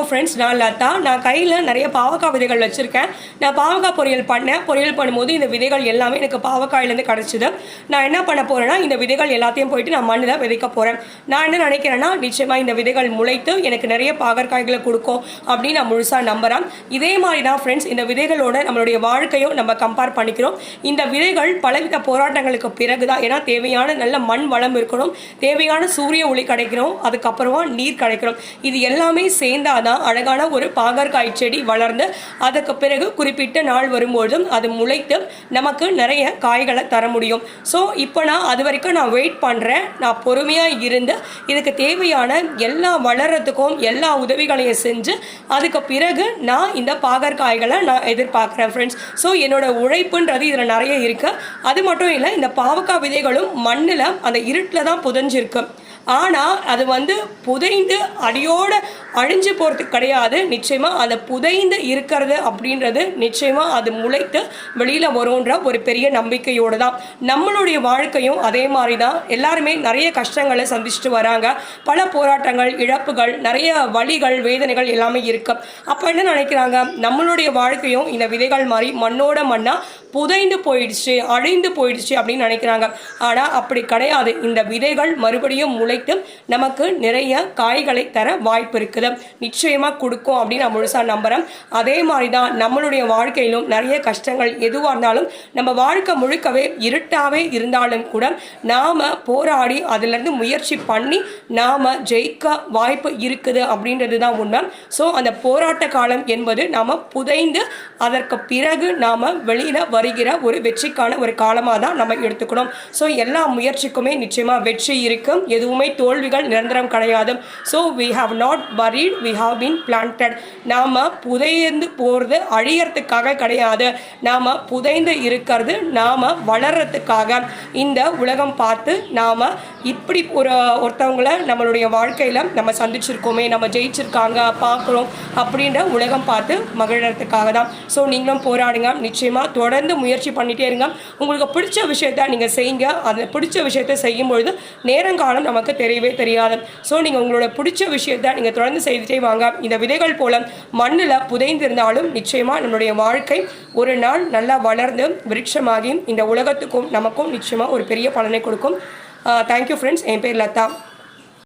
வணக்கம் ஃப்ரெண்ட்ஸ் நான் லதா. நான் கையில் நிறைய பாவக்காய் விதைகள் வச்சுருக்கேன். நான் பாவக்காய் பொரியல் பண்ணேன். பொரியல் பண்ணும்போது இந்த விதைகள் எல்லாமே எனக்கு பாவக்காயிலேருந்து கிடச்சிது. நான் என்ன பண்ண போகிறேன்னா இந்த விதைகள் எல்லாத்தையும் போயிட்டு நான் மண்ணில் விதைக்க போகிறேன் நான் என்ன நினைக்கிறேன்னா நிச்சயமாக இந்த விதைகள் முளைத்து எனக்கு நிறைய பாகற்காய்களை கொடுக்கும் அப்படின்னு நான் முழுசாக நம்புகிறேன் இதே மாதிரி தான் ஃப்ரெண்ட்ஸ் இந்த விதைகளோட நம்மளுடைய வாழ்க்கையும் நம்ம கம்பேர் பண்ணிக்கிறோம். இந்த விதைகள் பலவித போராட்டங்களுக்கு பிறகு தான் ஏன்னா தேவையான நல்ல மண் வளம் இருக்கணும். தேவையான சூரிய ஒளி கிடைக்கணும் அதுக்கப்புறமா நீர் கிடைக்கணும் இது எல்லாமே சேர்ந்தாதான் அழகான ஒரு பாகற்காய் செடி வளர்ந்து அதுக்கு பிறகு குறிப்பிட்ட நாள் வரும்பொழுதும் அது முளைத்து நமக்கு நிறைய காய்களை தர முடியும். ஸோ இப்போ நான் அது வரைக்கும் நான் வெயிட் பண்ணுறேன் நான் பொறுமையாக இருந்து இதுக்கு தேவையான எல்லா வளர்கிறதுக்கும் எல்லா உதவிகளையும் செஞ்சு அதுக்கு பிறகு நான் இந்த பாகற்காய்களை நான் எதிர்பார்க்குறேன் ஃப்ரெண்ட்ஸ் ஸோ என்னோட உழைப்புன்றது இதில் நிறைய இருக்குது அது மட்டும் இல்லை இந்த பாவக்காய் விதைகளும் மண்ணில் அந்த இருட்டில் தான் புதஞ்சிருக்கு. ஆனால் அது வந்து புதைந்து அடியோடு அழிஞ்சு போகிறதுக்கு கிடையாது. நிச்சயமாக அந்த புதைந்து இருக்கிறது அப்படின்றது நிச்சயமாக அது முளைத்து வெளியில் வரும்ன்ற ஒரு பெரிய நம்பிக்கையோடு தான் நம்மளுடைய வாழ்க்கையும் அதே மாதிரி தான் எல்லாருமே நிறைய கஷ்டங்களை சந்திச்சுட்டு வராங்க. பல போராட்டங்கள் இழப்புகள் நிறைய வலிகள் வேதனைகள் எல்லாமே இருக்கு. அப்போ என்ன நினைக்கிறாங்க? நம்மளுடைய வாழ்க்கையும் இந்த விதைகள் மாதிரி மண்ணோட மண்ணாக புதைந்து போயிடுச்சு அழிந்து போயிடுச்சு அப்படின்னு நினைக்கிறாங்க. ஆனால் அப்படி கிடையாது. இந்த விதைகள் மறுபடியும் முளைத்து நமக்கு நிறைய காய்களை தர வாய்ப்பு இருக்குது. நிச்சயமாக கொடுக்கும் அப்படின்னு நான் முழுசாக நம்புகிறேன் அதே மாதிரி தான் நம்மளுடைய வாழ்க்கையிலும் நிறைய கஷ்டங்கள் எதுவாக இருந்தாலும் நம்ம வாழ்க்கை முழுக்கவே இருட்டாகவே இருந்தாலும் கூட நாம் போராடி அதிலிருந்து முயற்சி பண்ணி நாம் ஜெயிக்க வாய்ப்பு இருக்குது அப்படின்றது தான் உண்மை. ஸோ அந்த போராட்ட காலம் என்பது நாம் புதைந்து அதற்கு பிறகு நாம் வெளியில் வருகிற ஒரு வெற்றிக்கான ஒரு காலமாக தான் நம்ம எடுத்துக்கணும். ஸோ எல்லா முயற்சிக்குமே நிச்சயமாக வெற்றி இருக்கும். எதுவுமே தோல்விகள் நிரந்தரம் கிடையாது. So we have not worried we have been planted நாம் புதைந்து போகிறது அழியறதுக்காக கிடையாது. நாம் புதைந்து இருக்கிறது நாம் வளர்கிறதுக்காக இந்த உலகம் பார்த்து நாம் இப்படி ஒரு ஒருத்தவங்களை நம்மளுடைய வாழ்க்கையில் நம்ம சந்திச்சிருக்கோமே நம்ம ஜெயிச்சிருக்காங்க பார்க்குறோம் அப்படின்ற உலகம் பார்த்து மகிழறதுக்காக தான். ஸோ நீங்களும் போராடுங்க. நிச்சயமாக தொடர்ந்து தொடர்ந்து முயற்சி பண்ணிகிட்டே இருங்க. உங்களுக்கு பிடிச்ச விஷயத்த நீங்கள் செய்யுங்க. அந்த பிடிச்ச விஷயத்த செய்யும் பொழுது நேரங்காலம் நமக்கு தெரியவே தெரியாது. ஸோ நீங்கள் உங்களோட பிடிச்ச விஷயத்த நீங்கள் தொடர்ந்து செய்துட்டே வாங்க. இந்த விதைகள் போல மண்ணில் புதைந்திருந்தாலும் நிச்சயமாக நம்மளுடைய வாழ்க்கை ஒரு நாள் நல்லா வளர்ந்து விருட்சமாகி இந்த உலகத்துக்கும் நமக்கும் நிச்சயமாக ஒரு பெரிய பலனை கொடுக்கும். தேங்க்யூ ஃப்ரெண்ட்ஸ் என் பேர் லதா.